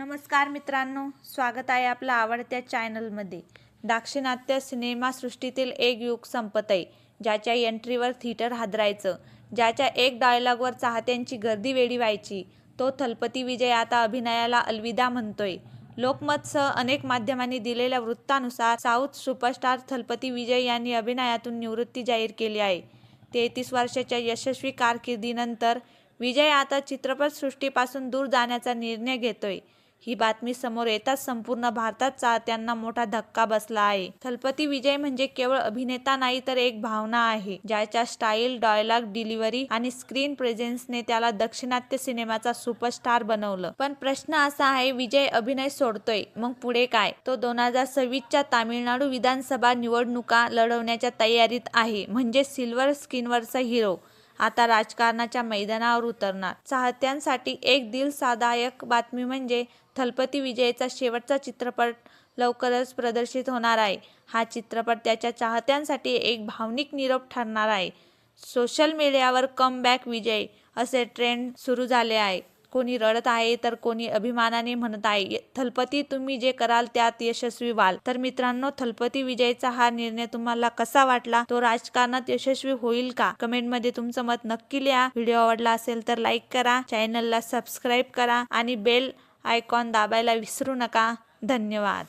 नमस्कार मित्रांनो स्वागत आहे आपल्या आवडत्या चॅनलमध्ये. दाक्षिणात्य सिनेमासृष्टीतील एक युग संपत आहे ज्याच्या एंट्रीवर थिएटर हादरायचं ज्याच्या एक डायलॉगवर चाहत्यांची गर्दी वेडी व्हायची तो थलपती विजय आता अभिनयाला अलविदा म्हणतोय. लोकमतसह अनेक माध्यमांनी दिलेल्या वृत्तानुसार साऊथ सुपरस्टार थलपती विजय यांनी अभिनयातून निवृत्ती जाहीर केली आहे. तेहतीस वर्षाच्या यशस्वी कारकिर्दीनंतर विजय आता चित्रपटसृष्टीपासून दूर जाण्याचा निर्णय घेतोय. ही बातमी समोर येताच संपूर्ण भारतात चाहत्यांना मोठा धक्का बसला आहे. थलपती विजय म्हणजे केवळ अभिनेता नाही तर एक भावना आहे. ज्याच्या स्टाईल डायलॉग डिलिव्हरी आणि स्क्रीन प्रेझेन्सने त्याला दक्षिणात्य सिनेमाचा सुपरस्टार बनवलं. पण प्रश्न असा आहे विजय अभिनय सोडतोय मग पुढे काय? तो दोन हजार सव्वीसच्या तामिळनाडू विधानसभा निवडणुका लढवण्याच्या तयारीत आहे म्हणजे सिल्वर स्क्रीनवरचा हिरो. आता राजकारणाच्या मैदानावर उतरणार. चाहत्यांसाठी एक दिलसादायक बातमी म्हणजे थलपती विजयचा शेवटचा चित्रपट लवकरच प्रदर्शित होणार आहे. हा चित्रपट त्याच्या चाहत्यांसाठी एक भावनिक निरोप ठरणार आहे. सोशल मीडियावर कम बॅक विजय असे ट्रेंड सुरू झाले आहे. कोणी रडत आहे तर कोणी अभिमानाने म्हणत आहे थलपती तुम्ही जे कराल त्यात यशस्वी व्हाल. तर मित्रांनो थलपती विजयचा हा निर्णय तुम्हाला कसा वाटला? तो राजकारणात यशस्वी होईल का? कमेंटमध्ये तुमचं मत नक्की लिहा. व्हिडिओ आवडला असेल तर लाईक करा चॅनलला सबस्क्राईब करा आणि बेल आयकॉन दाबायला विसरू नका. धन्यवाद.